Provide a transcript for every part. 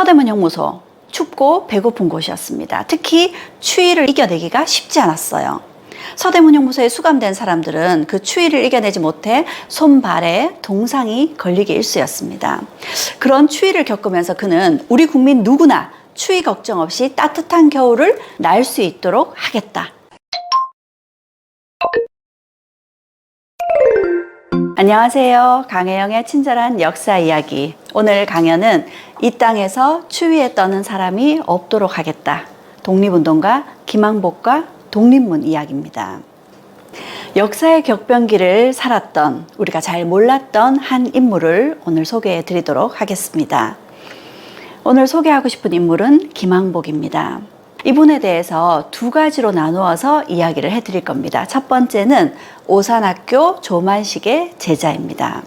서대문 형무소 춥고 배고픈 곳이었습니다. 특히 추위를 이겨내기가 쉽지 않았어요. 서대문 형무소에 수감된 사람들은 그 추위를 이겨내지 못해 손발에 동상이 걸리기 일쑤였습니다. 그런 추위를 겪으면서 그는 우리 국민 누구나 추위 걱정 없이 따뜻한 겨울을 날 수 있도록 하겠다. 안녕하세요. 강혜영의 친절한 역사 이야기. 오늘 강연은 이 땅에서 추위에 떠는 사람이 없도록 하겠다. 독립운동가 김항복과 독립문 이야기입니다. 역사의 격변기를 살았던 우리가 잘 몰랐던 한 인물을 오늘 소개해 드리도록 하겠습니다. 오늘 소개하고 싶은 인물은 김항복입니다. 이분에 대해서 두 가지로 나누어서 이야기를 해 드릴 겁니다. 첫 번째는 오산학교 조만식의 제자입니다.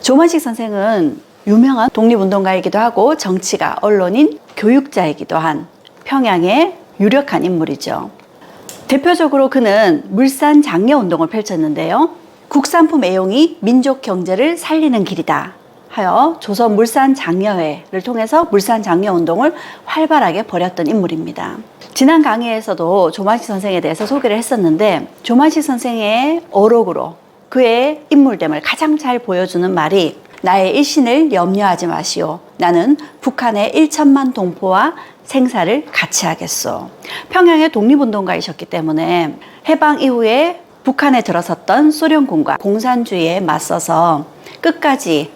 조만식 선생은 유명한 독립운동가이기도 하고 정치가, 언론인, 교육자이기도 한 평양의 유력한 인물이죠. 대표적으로 그는 물산 장려 운동을 펼쳤는데요. 국산품 애용이 민족 경제를 살리는 길이다. 하여 조선 물산 장려회를 통해서 물산 장려 운동을 활발하게 벌였던 인물입니다. 지난 강의에서도 조만식 선생에 대해서 소개를 했었는데 조만식 선생의 어록으로 그의 인물됨을 가장 잘 보여주는 말이 나의 일신을 염려하지 마시오. 나는 북한의 1천만 동포와 생사를 같이 하겠소. 평양의 독립운동가이셨기 때문에 해방 이후에 북한에 들어섰던 소련군과 공산주의에 맞서서 끝까지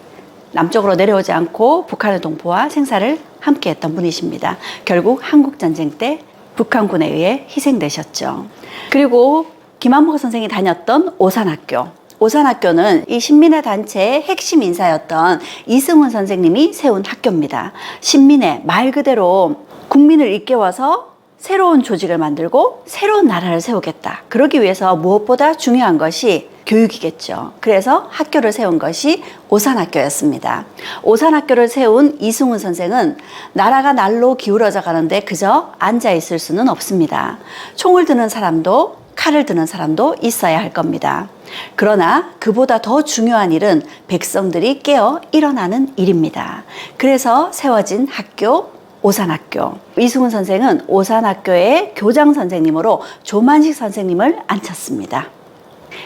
남쪽으로 내려오지 않고 북한의 동포와 생사를 함께 했던 분이십니다. 결국 한국전쟁 때 북한군에 의해 희생되셨죠. 그리고 김한복 선생이 다녔던 오산학교. 오산학교는 이 신민회 단체의 핵심 인사였던 이승훈 선생님이 세운 학교입니다. 신민회 말 그대로 국민을 일깨워서 새로운 조직을 만들고 새로운 나라를 세우겠다. 그러기 위해서 무엇보다 중요한 것이 교육이겠죠. 그래서 학교를 세운 것이 오산학교였습니다. 오산학교를 세운 이승훈 선생은 나라가 날로 기울어져 가는데 그저 앉아 있을 수는 없습니다. 총을 드는 사람도 칼을 드는 사람도 있어야 할 겁니다. 그러나 그보다 더 중요한 일은 백성들이 깨어 일어나는 일입니다. 그래서 세워진 학교 오산학교. 이승훈 선생은 오산학교의 교장 선생님으로 조만식 선생님을 앉혔습니다.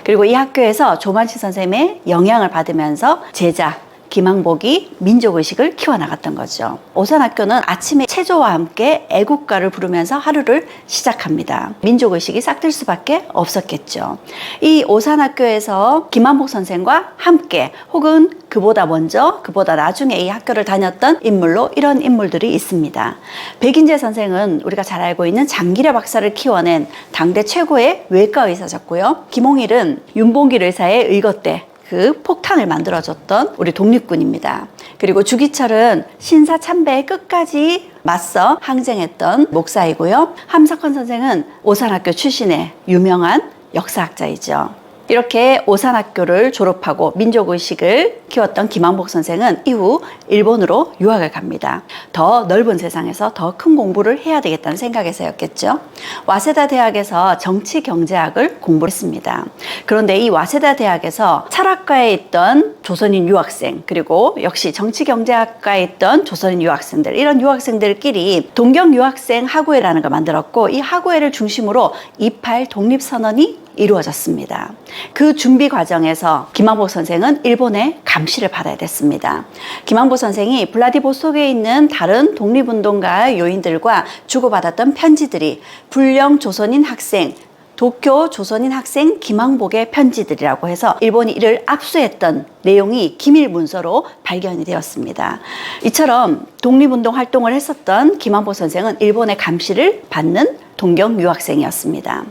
그리고 이 학교에서 조만식 선생님의 영향을 받으면서 제자 김항복이 민족의식을 키워나갔던 거죠. 오산학교는 아침에 체조와 함께 애국가를 부르면서 하루를 시작합니다. 민족의식이 싹들 수밖에 없었겠죠. 이 오산학교에서 김한복 선생과 함께 혹은 그보다 먼저, 그보다 나중에 이 학교를 다녔던 인물로 이런 인물들이 있습니다. 백인재 선생은 우리가 잘 알고 있는 장기려 박사를 키워낸 당대 최고의 외과 의사셨고요. 김홍일은 윤봉길 의사의 의거대 그 폭탄을 만들어줬던 우리 독립군입니다. 그리고 주기철은 신사 참배의 끝까지 맞서 항쟁했던 목사이고요. 함석헌 선생은 오산학교 출신의 유명한 역사학자이죠. 이렇게 오산학교를 졸업하고 민족의식을 키웠던 김한복 선생은 이후 일본으로 유학을 갑니다. 더 넓은 세상에서 더 큰 공부를 해야 되겠다는 생각에서였겠죠. 와세다 대학에서 정치 경제학을 공부했습니다. 그런데 이 와세다 대학에서 철학과에 있던 조선인 유학생 그리고 역시 정치 경제학과에 있던 조선인 유학생들 이런 유학생들끼리 동경 유학생 학우회라는 걸 만들었고 이 학우회를 중심으로 28 독립선언이 이루어졌습니다. 그 준비 과정에서 김한복 선생은 일본의 감시를 받아야 됐습니다. 김한복 선생이 블라디보스톡에 있는 다른 독립운동가 요인들과 주고받았던 편지들이 불령 조선인 학생 도쿄 조선인 학생 김항복의 편지들이라고 해서 일본이 이를 압수했던 내용이 기밀 문서로 발견이 되었습니다. 이처럼 독립운동 활동을 했었던 김항복 선생은 일본의 감시를 받는 동경 유학생이었습니다.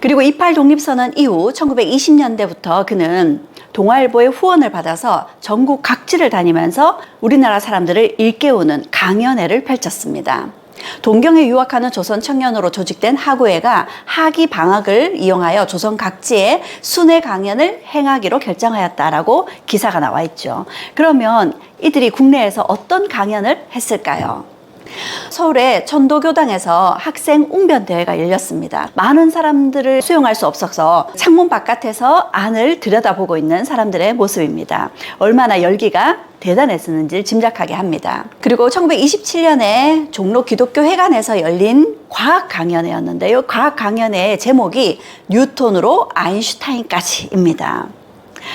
그리고 28 독립선언 이후 1920년대부터 그는 동아일보의 후원을 받아서 전국 각지를 다니면서 우리나라 사람들을 일깨우는 강연회를 펼쳤습니다. 동경에 유학하는 조선 청년으로 조직된 학우회가 학위 방학을 이용하여 조선 각지에 순회 강연을 행하기로 결정하였다라고 기사가 나와 있죠. 그러면 이들이 국내에서 어떤 강연을 했을까요? 서울의 천도교당에서 학생 웅변 대회가 열렸습니다. 많은 사람들을 수용할 수 없어서 창문 바깥에서 안을 들여다보고 있는 사람들의 모습입니다. 얼마나 열기가 대단했었는지를 짐작하게 합니다. 그리고 1927년에 종로 기독교 회관에서 열린 과학 강연회였는데요. 과학 강연회의 제목이 뉴턴으로 아인슈타인까지입니다.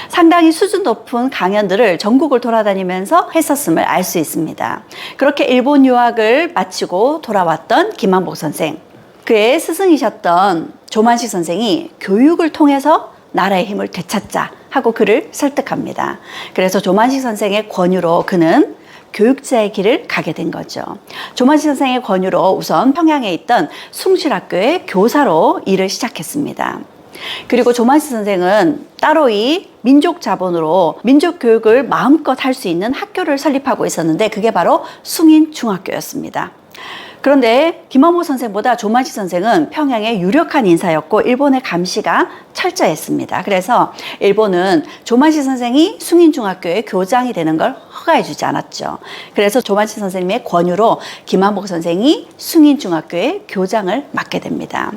상당히 수준 높은 강연들을 전국을 돌아다니면서 했었음을 알 수 있습니다. 그렇게 일본 유학을 마치고 돌아왔던 김한복 선생. 그의 스승이셨던 조만식 선생이 교육을 통해서 나라의 힘을 되찾자 하고 그를 설득합니다. 그래서 조만식 선생의 권유로 그는 교육자의 길을 가게 된 거죠. 조만식 선생의 권유로 우선 평양에 있던 숭실학교의 교사로 일을 시작했습니다. 그리고 조만식 선생은 따로 이 민족 자본으로 민족 교육을 마음껏 할 수 있는 학교를 설립하고 있었는데 그게 바로 숭인 중학교였습니다. 그런데 김한모 선생보다 조만식 선생은 평양의 유력한 인사였고 일본의 감시가 철저했습니다. 그래서 일본은 조만식 선생이 숭인중학교의 교장이 되는 걸 허가해주지 않았죠. 그래서 조만식 선생님의 권유로 김한복 선생이 숭인중학교의 교장을 맡게 됩니다.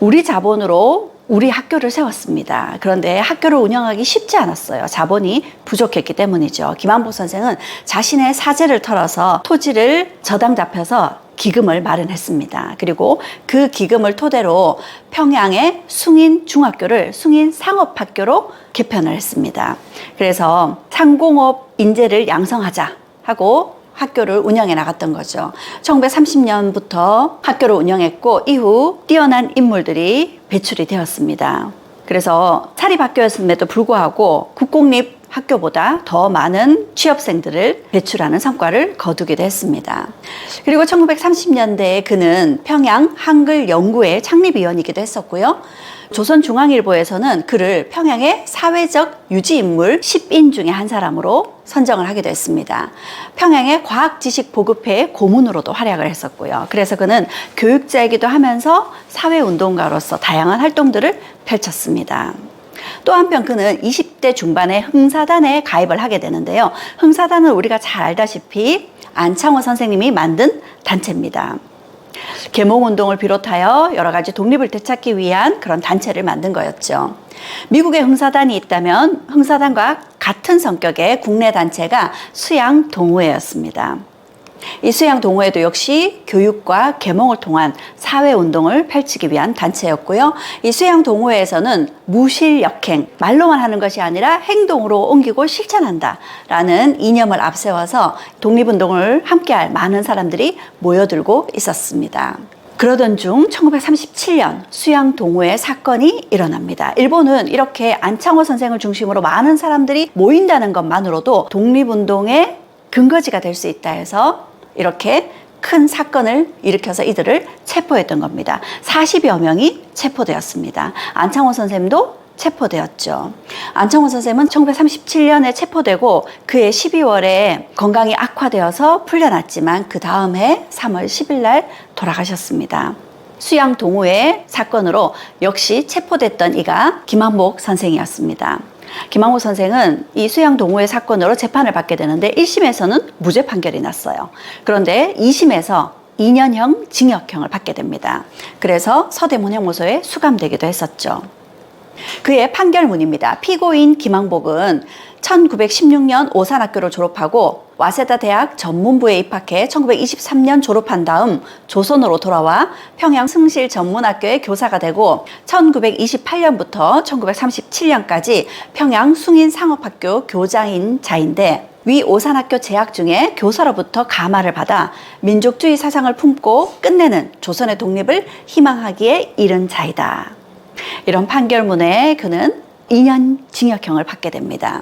우리 자본으로 우리 학교를 세웠습니다. 그런데 학교를 운영하기 쉽지 않았어요. 자본이 부족했기 때문이죠. 김한복 선생은 자신의 사재를 털어서 토지를 저당 잡혀서 기금을 마련했습니다. 그리고 그 기금을 토대로 평양의 숭인 중학교를 숭인 상업학교로 개편을 했습니다. 그래서 상공업 인재를 양성하자 하고 학교를 운영해 나갔던 거죠. 1930년부터 학교를 운영했고 이후 뛰어난 인물들이 배출이 되었습니다. 그래서 사립학교였음에도 불구하고 국공립 학교보다 더 많은 취업생들을 배출하는 성과를 거두기도 했습니다. 그리고 1930년대에 그는 평양 한글 연구회 창립위원이기도 했었고요. 조선중앙일보에서는 그를 평양의 사회적 유지인물 10인 중에 한 사람으로 선정을 하기도 했습니다. 평양의 과학지식 보급회 고문으로도 활약을 했었고요. 그래서 그는 교육자이기도 하면서 사회운동가로서 다양한 활동들을 펼쳤습니다. 또 한편 그는 20대 중반에 흥사단에 가입을 하게 되는데요. 흥사단은 우리가 잘 알다시피 안창호 선생님이 만든 단체입니다. 계몽운동을 비롯하여 여러 가지 독립을 되찾기 위한 그런 단체를 만든 거였죠. 미국에 흥사단이 있다면 흥사단과 같은 성격의 국내 단체가 수양 동호회였습니다. 이 수양 동호회도 역시 교육과 계몽을 통한 사회 운동을 펼치기 위한 단체였고요. 이 수양 동호회에서는 무실역행, 말로만 하는 것이 아니라 행동으로 옮기고 실천한다 라는 이념을 앞세워서 독립운동을 함께할 많은 사람들이 모여들고 있었습니다. 그러던 중 1937년 수양 동호회 사건이 일어납니다. 일본은 이렇게 안창호 선생을 중심으로 많은 사람들이 모인다는 것만으로도 독립운동의 근거지가 될 수 있다 해서 이렇게 큰 사건을 일으켜서 이들을 체포했던 겁니다. 40여 명이 체포되었습니다. 안창호 선생님도 체포되었죠. 안창호 선생은 1937년에 체포되고 그해 12월에 건강이 악화되어서 풀려났지만 그 다음 해 3월 10일 날 돌아가셨습니다. 수양 동호회 사건으로 역시 체포됐던 이가 김한복 선생이었습니다. 김항호 선생은 이 수양 동호회 사건으로 재판을 받게 되는데 1심에서는 무죄 판결이 났어요. 그런데 2심에서 2년형 징역형을 받게 됩니다. 그래서 서대문 형무소에 수감되기도 했었죠. 그의 판결문입니다. 피고인 김항복은 1916년 오산학교를 졸업하고 와세다 대학 전문부에 입학해 1923년 졸업한 다음 조선으로 돌아와 평양 승실 전문학교의 교사가 되고 1928년부터 1937년까지 평양 숭인 상업학교 교장인 자인데 위 오산학교 재학 중에 교사로부터 가마를 받아 민족주의 사상을 품고 끝내는 조선의 독립을 희망하기에 이른 자이다. 이런 판결문에 그는 2년 징역형을 받게 됩니다.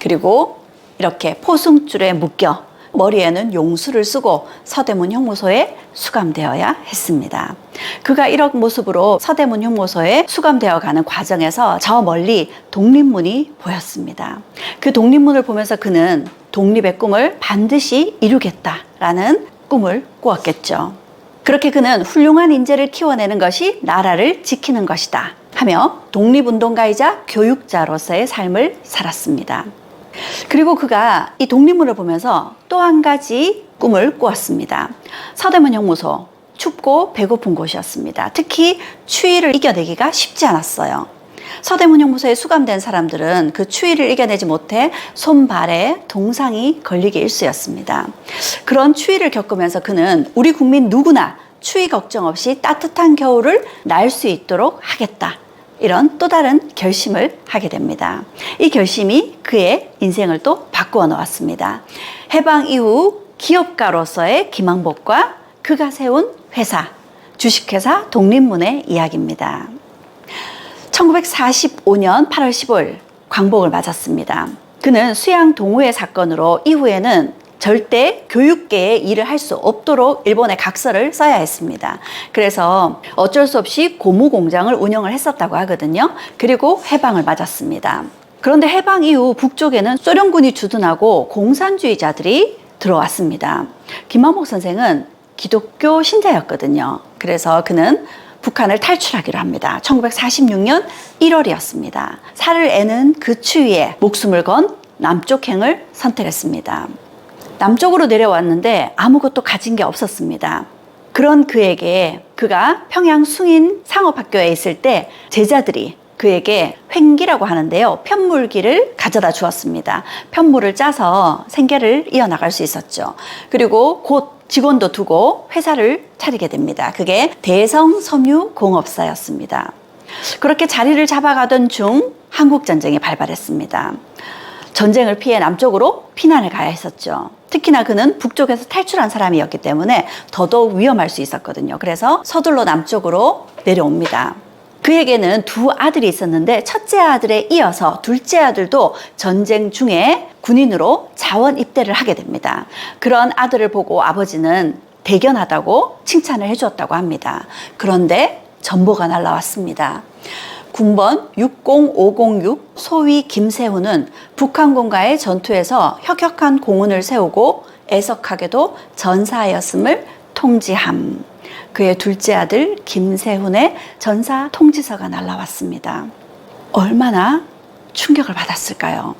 그리고 이렇게 포승줄에 묶여 머리에는 용수를 쓰고 서대문 형무소에 수감되어야 했습니다. 그가 이런 모습으로 서대문 형무소에 수감되어 가는 과정에서 저 멀리 독립문이 보였습니다. 그 독립문을 보면서 그는 독립의 꿈을 반드시 이루겠다라는 꿈을 꾸었겠죠. 그렇게 그는 훌륭한 인재를 키워내는 것이 나라를 지키는 것이다 하며 독립운동가이자 교육자로서의 삶을 살았습니다. 그리고 그가 이 독립문을 보면서 또 한 가지 꿈을 꾸었습니다. 서대문 형무소, 춥고 배고픈 곳이었습니다. 특히 추위를 이겨내기가 쉽지 않았어요. 서대문 형무소에 수감된 사람들은 그 추위를 이겨내지 못해 손발에 동상이 걸리기 일쑤였습니다. 그런 추위를 겪으면서 그는 우리 국민 누구나 추위 걱정 없이 따뜻한 겨울을 날 수 있도록 하겠다. 이런 또 다른 결심을 하게 됩니다. 이 결심이 그의 인생을 또 바꾸어 놓았습니다. 해방 이후 기업가로서의 김항복과 그가 세운 회사, 주식회사 독립문의 이야기입니다. 1945년 8월 15일 광복을 맞았습니다. 그는 수양 동호회 사건으로 이후에는 절대 교육계에 일을 할 수 없도록 일본에 각서를 써야 했습니다. 그래서 어쩔 수 없이 고무 공장을 운영을 했었다고 하거든요. 그리고 해방을 맞았습니다. 그런데 해방 이후 북쪽에는 소련군이 주둔하고 공산주의자들이 들어왔습니다. 김만복 선생은 기독교 신자였거든요. 그래서 그는 북한을 탈출하기로 합니다. 1946년 1월이었습니다. 살을 애는 그 추위에 목숨을 건 남쪽행을 선택했습니다. 남쪽으로 내려왔는데 아무것도 가진 게 없었습니다. 그런 그에게 그가 평양 숭인 상업학교에 있을 때 제자들이 그에게 횡기라고 하는데요. 편물기를 가져다 주었습니다. 편물을 짜서 생계를 이어나갈 수 있었죠. 그리고 곧 직원도 두고 회사를 차리게 됩니다. 그게 대성 섬유 공업사였습니다. 그렇게 자리를 잡아가던 중 한국 전쟁이 발발했습니다. 전쟁을 피해 남쪽으로 피난을 가야 했었죠. 특히나 그는 북쪽에서 탈출한 사람이었기 때문에 더더욱 위험할 수 있었거든요. 그래서 서둘러 남쪽으로 내려옵니다. 그에게는 두 아들이 있었는데 첫째 아들에 이어서 둘째 아들도 전쟁 중에 군인으로 자원 입대를 하게 됩니다. 그런 아들을 보고 아버지는 대견하다고 칭찬을 해주었다고 합니다. 그런데 전보가 날라왔습니다. 군번 60506 소위 김세훈은 북한군과의 전투에서 혁혁한 공훈을 세우고 애석하게도 전사하였음을 통지함. 그의 둘째 아들 김세훈의 전사 통지서가 날라왔습니다. 얼마나 충격을 받았을까요?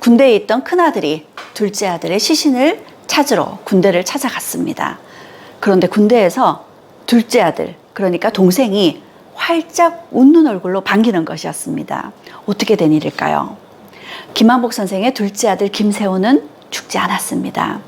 군대에 있던 큰아들이 둘째 아들의 시신을 찾으러 군대를 찾아갔습니다. 그런데 군대에서 둘째 아들, 그러니까 동생이 활짝 웃는 얼굴로 반기는 것이었습니다. 어떻게 된 일일까요? 김한복 선생의 둘째 아들 김세호는 죽지 않았습니다.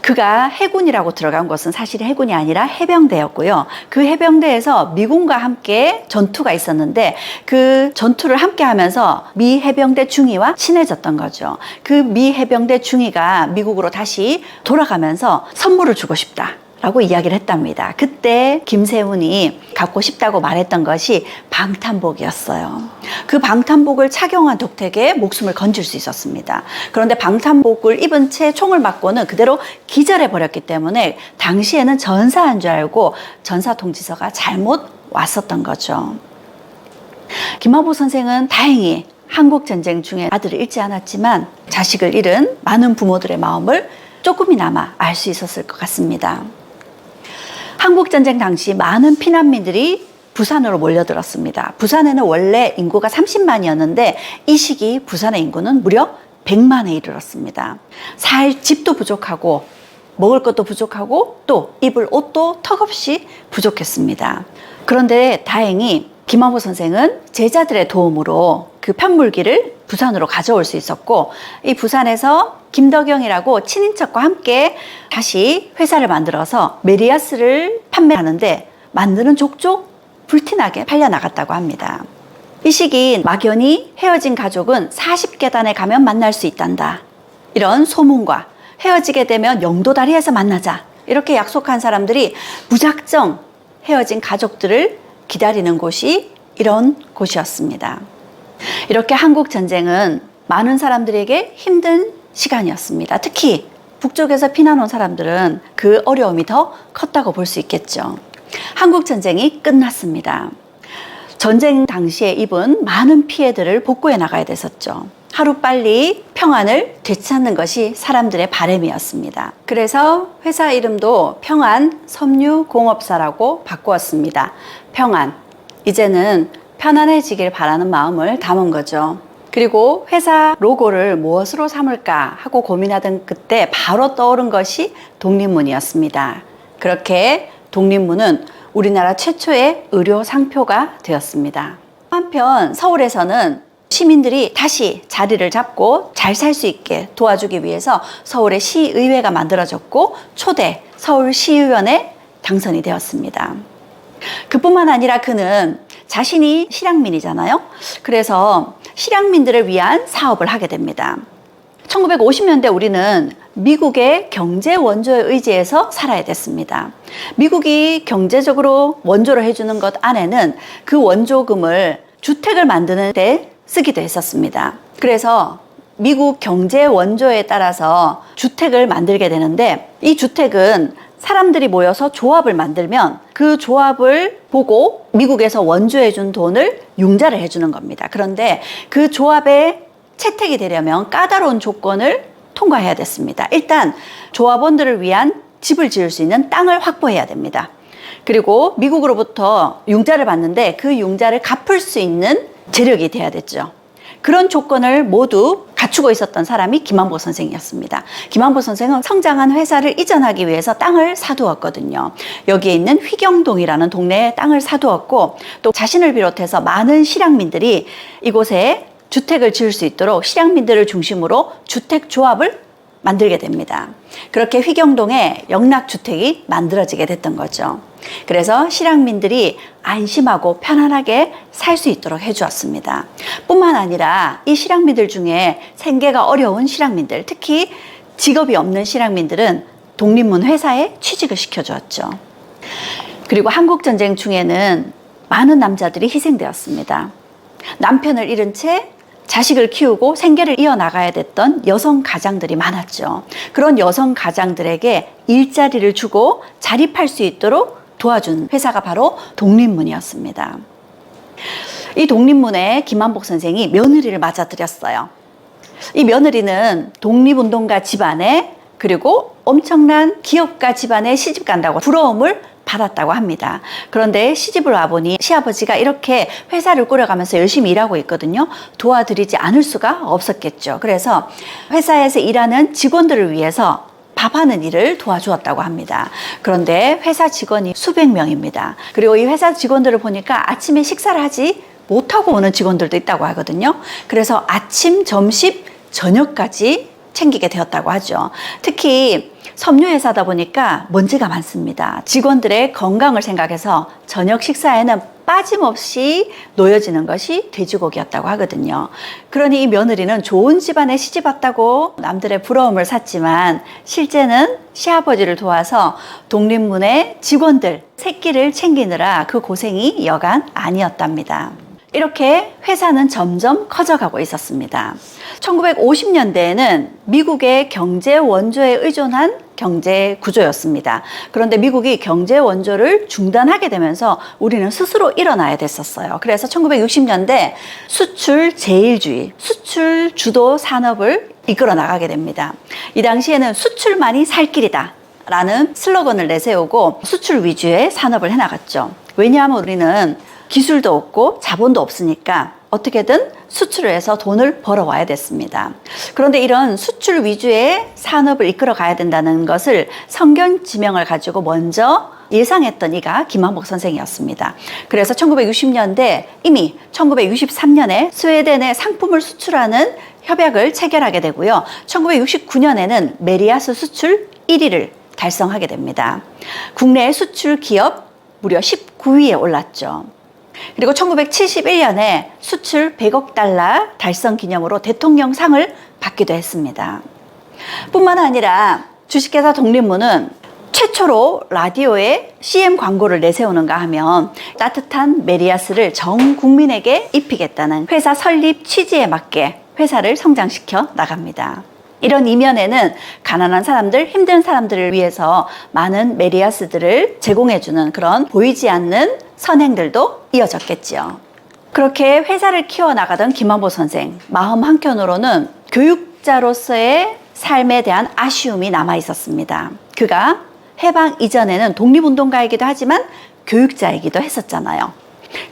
그가 해군이라고 들어간 것은 사실 해군이 아니라 해병대였고요. 그 해병대에서 미군과 함께 전투가 있었는데 그 전투를 함께 하면서 미 해병대 중위와 친해졌던 거죠. 그 미 해병대 중위가 미국으로 다시 돌아가면서 선물을 주고 싶다. 라고 이야기를 했답니다. 그때 김세훈이 갖고 싶다고 말했던 것이 방탄복이었어요. 그 방탄복을 착용한 독택에 목숨을 건질 수 있었습니다. 그런데 방탄복을 입은 채 총을 맞고는 그대로 기절해 버렸기 때문에 당시에는 전사한 줄 알고 전사 통지서가 잘못 왔었던 거죠. 김하보 선생은 다행히 한국 전쟁 중에 아들을 잃지 않았지만 자식을 잃은 많은 부모들의 마음을 조금이나마 알 수 있었을 것 같습니다. 한국전쟁 당시 많은 피난민들이 부산으로 몰려들었습니다. 부산에는 원래 인구가 30만이었는데 이 시기 부산의 인구는 무려 100만에 이르렀습니다. 살 집도 부족하고 먹을 것도 부족하고 또 입을 옷도 턱없이 부족했습니다. 그런데 다행히 김하보 선생은 제자들의 도움으로 그 편물기를 부산으로 가져올 수 있었고 이 부산에서 김덕영이라고 친인척과 함께 다시 회사를 만들어서 메리아스를 판매하는데 만드는 족족 불티나게 팔려 나갔다고 합니다. 이 시기 막연히 헤어진 가족은 40계단에 가면 만날 수 있단다. 이런 소문과 헤어지게 되면 영도다리에서 만나자. 이렇게 약속한 사람들이 무작정 헤어진 가족들을 기다리는 곳이 이런 곳이었습니다. 이렇게 한국 전쟁은 많은 사람들에게 힘든 시간이었습니다. 특히 북쪽에서 피난 온 사람들은 그 어려움이 더 컸다고 볼 수 있겠죠. 한국 전쟁이 끝났습니다. 전쟁 당시에 입은 많은 피해들을 복구해 나가야 됐었죠. 하루 빨리 평안을 되찾는 것이 사람들의 바램이었습니다. 그래서 회사 이름도 평안 섬유공업사라고 바꾸었습니다. 평안. 이제는 편안해지길 바라는 마음을 담은 거죠. 그리고 회사 로고를 무엇으로 삼을까 하고 고민하던 그때 바로 떠오른 것이 독립문이었습니다. 그렇게 독립문은 우리나라 최초의 의료 상표가 되었습니다. 한편 서울에서는 시민들이 다시 자리를 잡고 잘 살 수 있게 도와주기 위해서 서울의 시의회가 만들어졌고 초대 서울시의원에 당선이 되었습니다. 그뿐만 아니라 그는 자신이 실향민이잖아요. 그래서 실향민들을 위한 사업을 하게 됩니다. 1950년대 우리는 미국의 경제 원조에 의지해서 살아야 됐습니다. 미국이 경제적으로 원조를 해주는 것 안에는 그 원조금을 주택을 만드는 데 쓰기도 했었습니다. 그래서 미국 경제 원조에 따라서 주택을 만들게 되는데 이 주택은 사람들이 모여서 조합을 만들면 그 조합을 보고 미국에서 원조해 준 돈을 융자를 해주는 겁니다. 그런데 그 조합에 채택이 되려면 까다로운 조건을 통과해야 됐습니다. 일단 조합원들을 위한 집을 지을 수 있는 땅을 확보해야 됩니다. 그리고 미국으로부터 융자를 받는데 그 융자를 갚을 수 있는 재력이 돼야 됐죠. 그런 조건을 모두 갖추고 있었던 사람이 김한보 선생이었습니다. 김한보 선생은 성장한 회사를 이전하기 위해서 땅을 사두었거든요. 여기에 있는 휘경동이라는 동네에 땅을 사두었고 또 자신을 비롯해서 많은 실향민들이 이곳에 주택을 지을 수 있도록 실향민들을 중심으로 주택 조합을 만들게 됩니다. 그렇게 휘경동에 영락주택이 만들어지게 됐던 거죠. 그래서 실향민들이 안심하고 편안하게 살 수 있도록 해주었습니다. 뿐만 아니라 이 실향민들 중에 생계가 어려운 실향민들, 특히 직업이 없는 실향민들은 독립문 회사에 취직을 시켜주었죠. 그리고 한국전쟁 중에는 많은 남자들이 희생되었습니다. 남편을 잃은 채 자식을 키우고 생계를 이어나가야 됐던 여성 가장들이 많았죠. 그런 여성 가장들에게 일자리를 주고 자립할 수 있도록 도와준 회사가 바로 독립문이었습니다. 이 독립문에 김한복 선생이 며느리를 맞아들였어요. 이 며느리는 독립운동가 집안에 그리고 엄청난 기업가 집안에 시집 간다고 부러움을 받았다고 합니다. 그런데 시집을 와보니 시아버지가 이렇게 회사를 꾸려가면서 열심히 일하고 있거든요. 도와드리지 않을 수가 없었겠죠. 그래서 회사에서 일하는 직원들을 위해서 밥하는 일을 도와주었다고 합니다. 그런데 회사 직원이 수백 명입니다. 그리고 이 회사 직원들을 보니까 아침에 식사를 하지 못하고 오는 직원들도 있다고 하거든요. 그래서 아침, 점심, 저녁까지 챙기게 되었다고 하죠. 특히 섬유회사다 보니까 먼지가 많습니다. 직원들의 건강을 생각해서 저녁 식사에는 빠짐없이 놓여지는 것이 돼지고기였다고 하거든요. 그러니 이 며느리는 좋은 집안에 시집 왔다고 남들의 부러움을 샀지만 실제는 시아버지를 도와서 독립문의 직원들 새끼를 챙기느라 그 고생이 여간 아니었답니다. 이렇게 회사는 점점 커져가고 있었습니다. 1950년대에는 미국의 경제 원조에 의존한 경제 구조였습니다. 그런데 미국이 경제 원조를 중단하게 되면서 우리는 스스로 일어나야 됐었어요. 그래서 1960년대 수출 제일주의, 수출 주도 산업을 이끌어 나가게 됩니다. 이 당시에는 수출만이 살 길이다. 라는 슬로건을 내세우고 수출 위주의 산업을 해나갔죠. 왜냐하면 우리는 기술도 없고 자본도 없으니까 어떻게든 수출을 해서 돈을 벌어와야 됐습니다. 그런데 이런 수출 위주의 산업을 이끌어 가야 된다는 것을 성경 지명을 가지고 먼저 예상했던 이가 김한복 선생이었습니다. 그래서 1960년대 이미 1963년에 스웨덴에 상품을 수출하는 협약을 체결하게 되고요. 1969년에는 메리아스 수출 1위를 달성하게 됩니다. 국내 수출 기업 무려 19위에 올랐죠. 그리고 1971년에 수출 100억 달러 달성 기념으로 대통령상을 받기도 했습니다. 뿐만 아니라 주식회사 독립문은 최초로 라디오에 CM 광고를 내세우는가 하면 따뜻한 메리아스를 전 국민에게 입히겠다는 회사 설립 취지에 맞게 회사를 성장시켜 나갑니다. 이런 이면에는 가난한 사람들, 힘든 사람들을 위해서 많은 메리아스들을 제공해주는 그런 보이지 않는 선행들도 이어졌겠지요. 그렇게 회사를 키워나가던 김한보 선생, 마음 한켠으로는 교육자로서의 삶에 대한 아쉬움이 남아 있었습니다. 그가 해방 이전에는 독립운동가이기도 하지만 교육자이기도 했었잖아요.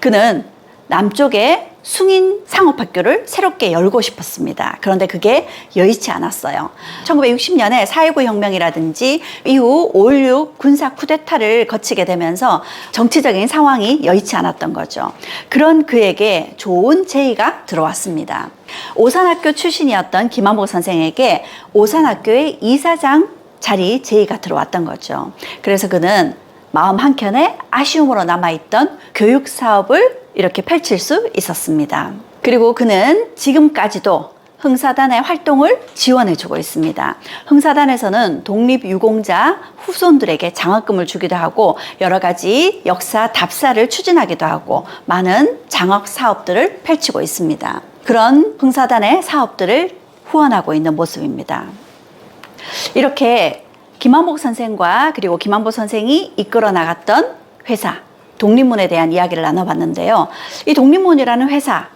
그는 남쪽에 숭인 상업학교를 새롭게 열고 싶었습니다. 그런데 그게 여의치 않았어요. 1960년에 4.19 혁명이라든지 이후 5.16 군사 쿠데타를 거치게 되면서 정치적인 상황이 여의치 않았던 거죠. 그런 그에게 좋은 제의가 들어왔습니다. 오산학교 출신이었던 김한복 선생에게 오산학교의 이사장 자리 제의가 들어왔던 거죠. 그래서 그는 마음 한켠에 아쉬움으로 남아있던 교육 사업을 이렇게 펼칠 수 있었습니다. 그리고 그는 지금까지도 흥사단의 활동을 지원해주고 있습니다. 흥사단에서는 독립유공자 후손들에게 장학금을 주기도 하고 여러 가지 역사 답사를 추진하기도 하고 많은 장학 사업들을 펼치고 있습니다. 그런 흥사단의 사업들을 후원하고 있는 모습입니다. 이렇게 김한복 선생과 그리고 김한복 선생이 이끌어 나갔던 회사 독립문에 대한 이야기를 나눠봤는데요. 이 독립문이라는 회사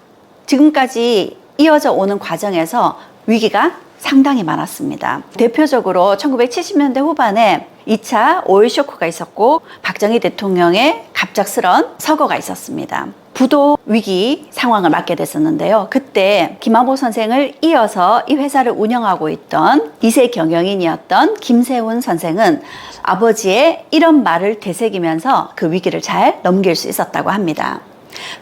지금까지 이어져 오는 과정에서 위기가 상당히 많았습니다. 대표적으로 1970년대 후반에 2차 오일 쇼크가 있었고 박정희 대통령의 갑작스런 서거가 있었습니다. 부도 위기 상황을 맞게 됐었는데요. 그때 김한보 선생을 이어서 이 회사를 운영하고 있던 이세 경영인이었던 김세훈 선생은 아버지의 이런 말을 되새기면서 그 위기를 잘 넘길 수 있었다고 합니다.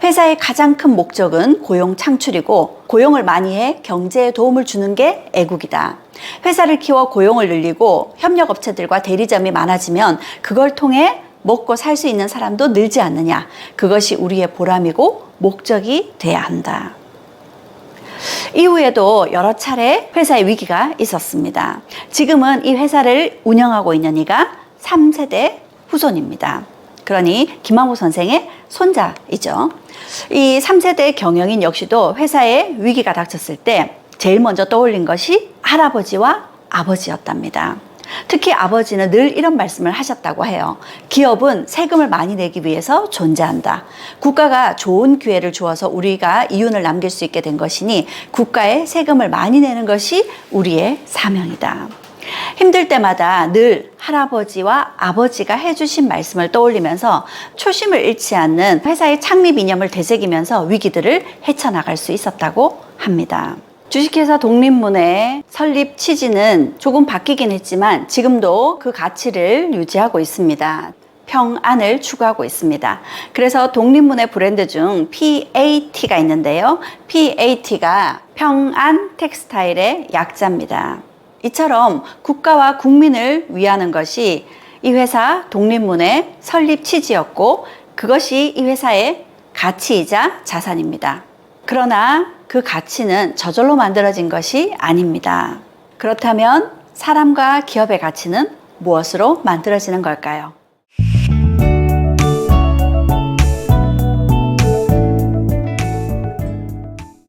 회사의 가장 큰 목적은 고용 창출이고 고용을 많이 해 경제에 도움을 주는 게 애국이다. 회사를 키워 고용을 늘리고 협력업체들과 대리점이 많아지면 그걸 통해 먹고 살 수 있는 사람도 늘지 않느냐. 그것이 우리의 보람이고 목적이 돼야 한다. 이후에도 여러 차례 회사의 위기가 있었습니다. 지금은 이 회사를 운영하고 있는 이가 3세대 후손입니다. 그러니 김한호 선생의 손자이죠. 이 3세대 경영인 역시도 회사에 위기가 닥쳤을 때 제일 먼저 떠올린 것이 할아버지와 아버지였답니다. 특히 아버지는 늘 이런 말씀을 하셨다고 해요. 기업은 세금을 많이 내기 위해서 존재한다. 국가가 좋은 기회를 주어서 우리가 이윤을 남길 수 있게 된 것이니 국가에 세금을 많이 내는 것이 우리의 사명이다. 힘들 때마다 늘 할아버지와 아버지가 해주신 말씀을 떠올리면서 초심을 잃지 않는 회사의 창립 이념을 되새기면서 위기들을 헤쳐나갈 수 있었다고 합니다. 주식회사 독립문의 설립 취지는 조금 바뀌긴 했지만 지금도 그 가치를 유지하고 있습니다. 평안을 추구하고 있습니다. 그래서 독립문의 브랜드 중 PAT가 있는데요. PAT가 평안 텍스타일의 약자입니다. 이처럼 국가와 국민을 위하는 것이 이 회사 독립문의 설립 취지였고 그것이 이 회사의 가치이자 자산입니다. 그러나 그 가치는 저절로 만들어진 것이 아닙니다. 그렇다면 사람과 기업의 가치는 무엇으로 만들어지는 걸까요?